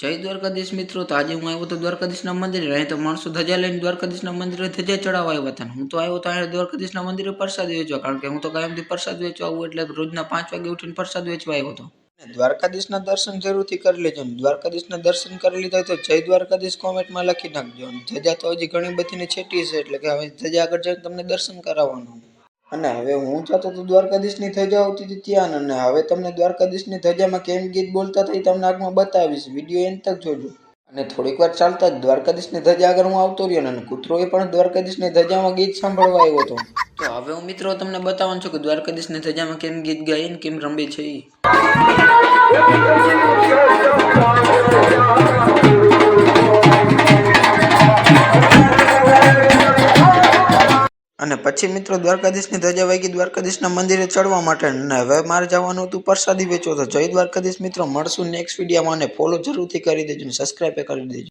જય દ્વારકાધીશ મિત્રો. તો આજે હું આવ્યો તો દ્વારકાધીશના મંદિરે. અહીં તો માણસો ધજા લઈને દ્વારકાધીશના મંદિરે ધજા ચડાવવા આવ્યા હતા. હું તો આવ્યો તો અહીંયા દ્વારકાધીશના મંદિરે પ્રસાદ વેચવા. કારણ કે હું તો કાયમથી પ્રસાદ વેચવા આવું એટલે રોજના પાંચ વાગે ઉઠીને પ્રસાદ વેચવા આવ્યો હતો. દ્વારકાધીશના દર્શન જરૂરથી કરી લેજો ને. દ્વારકાધીશના દર્શન કરી લીધા તો જય દ્વારકાધીશ કોમેન્ટમાં લખી નાખજો. ધજા તો હજી ઘણી બધીને છેટી છે એટલે કે હવે ધજા આગળ જઈને તમને દર્શન કરાવવાનું. અને હવે હું ચાહતો તો દ્વારકાધીશની ધજા આવતી હતી ત્યાં અને હવે તમને દ્વારકાધીશની ધજામાં કેમ ગીત બોલતા થઈ એ તમને આગમાં બતાવીશ. વીડિયો એન તક જોજો. અને થોડીક વાર ચાલતા જ દ્વારકાધીશની ધજા આગળ હું આવતો રહ્યો ને અને કૂતરોએ પણ દ્વારકાધીશની ધજામાં ગીત સાંભળવા આવ્યો હતો. તો હવે હું મિત્રો તમને બતાવવાનું છું કે દ્વારકાધીશની ધજામાં કેમ ગીત ગાય ને કેમ રમે છે અને પછી મિત્રો દ્વારકાધીશની ધજા વાગી દ્વારકાધીશના મંદિરે ચડવા માટે અને હવે મારે જવાનું હતું પ્રસાદી વેચવો. તો જય દ્વારકાધીશ મિત્રો, મળશું નેક્સ્ટ વિડીયોમાં અને ફોલો જરૂરથી કરી દેજો અને સબસ્ક્રાઈબ કરી દેજો.